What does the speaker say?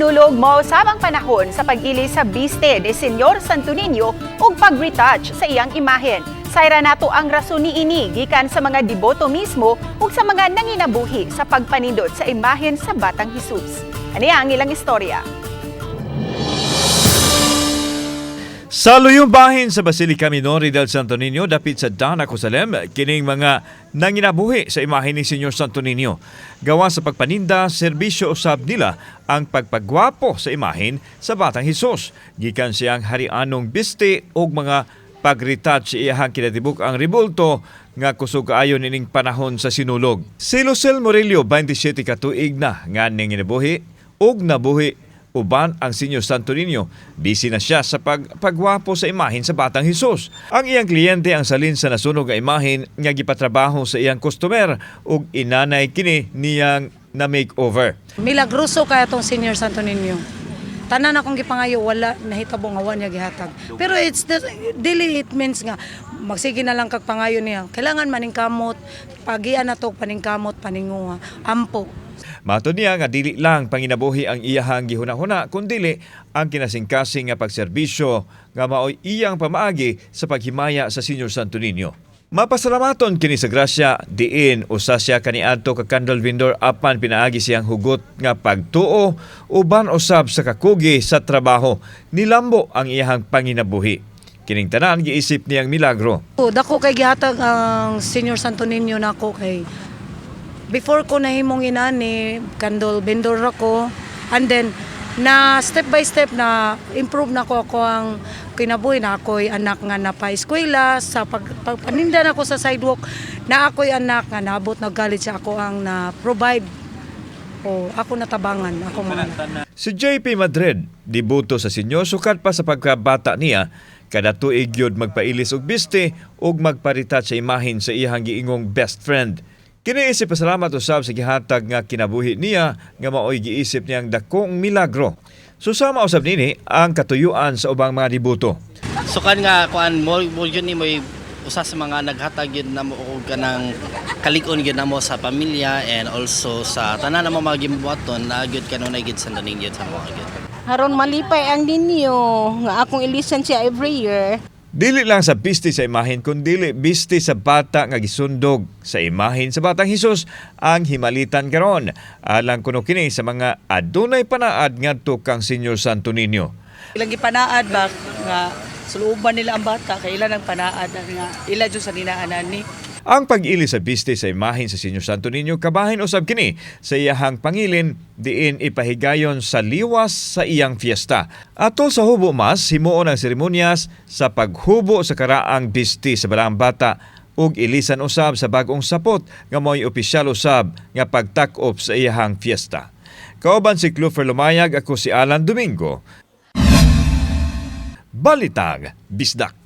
sinulog mo sabang panahon sa pag-ili sa biste ni Senyor Santo Niño ug pag-retouch sa iyang imahen. Sayra nato ang rason ni ini gikan sa mga deboto mismo ug sa mga nanginabuhi sa pagpanindot sa imahen sa Batang Hesus. Ani ang ilang istorya. Sa luyumbahin sa Basilica Minori del Santo Niño dapit sa Dana, Cosalem, kining mga nanginabuhi sa imahe ni Senyor Santo Niño. Gawa sa pagpaninda, serbisyo usab nila ang pagpagwapo sa imahin sa Batang Hesus. Gikan siyang harianong biste o mga pag-retouch iyahang kinatibuk ang ribulto nga kusog kaayo nining panahon sa sinulog. Si Lucel Murillo, 27 ka tuig na nga nanginabuhi ug nabuhi uban ang Senyor Santo Niño. Busy na siya sa pag pagwapo sa imahin sa Batang Hesus. Ang iyang kliyente ang salin sa nasunog nga imahin nga gipatrabaho sa iyang customer ug inanay kini niyang na makeover. Milagroso kaya tong Senior Santo Niño. Tanan akong gipangayo wala nahitabo nga wala niya gihatag. Pero it's the daily it means nga magsige na lang kag pangayo niya. Kailangan maning kamot, pagian na to paning kamot paninguha. Ampo. Mato niya nga dili lang panginabuhi ang iyahang gihuna-huna kundi ang kinasingkasing nga pagserbisyo nga maoy iyang pamaagi sa paghimaya sa Senyor Santo Niño. Mapasalamaton kini sa grasya diin usa siya kaniadto ka candle vendor apan pinaagi siyang hugot nga pagtuo uban usab sa kakugi sa trabaho nilambo ang iyahang panginabuhi. Kining tanan giisip niyang milagro. Dako kay gihatag ang Senior Santo Niño nako kay before ko nahimong inani candle vendor ako. And then na step by step na improve na ko ako ang kinabuhi na ako'y anak nga na pa eskwela sa pag, pagpaninda na ko sa sidewalk na ako'y anak nga naabot na college ako ang na provide o ako natabangan ako mga Si JP Madrid, dibuto sa sinyo, sukat pa sa pagkabata niya, kada tuig yun magpailis og biste ug magparitat sa imahin sa iyang giingong best friend. Kiniisip pasalamat usab sa gihatag nga kinabuhi niya nga maoy giisip niyang dakong milagro. Susama usab nini ang katuyuan sa ubang mga dibuto. Sukan nga kuan mo mo yun ni mo usa sa mga naghatag yun na mo og kanang kalig-on gyud namo sa pamilya and also sa tanan na mo mga gibuhaton na gyud kanunay gyud sa taning gyud sa mga gyud. Haron malipay ang ninyo nga akong ilisan siya every year. Dili lang sa biste sa imahin kundi biste sa bata nga gisundog sa imahin sa batang Hesus ang himalitan karon. Alang kuno kini sa mga adunay panaad ngadto kang Senyor Santo Niño. ilang gipanaad ba nga suluban nila ang bata kay ilan ang panaad nga ila jud sa ninaanan ni Ang pag-ili sa biste sa imahin sa Senyor Santo Niño kabahin usab kini sa iyahang pangilin diin ipahigayon sa liwas sa iyang fiesta. Atol sa hubo mas himuon ang seremonyas sa paghubo sa karaang biste sa balang bata ug ilisan usab sa bagong sapot nga mo'y opisyal usab nga pagtak-op sa iyahang fiesta. Kauban si Clufer Lumayag ako si Alan Domingo. Balitag Bisdak.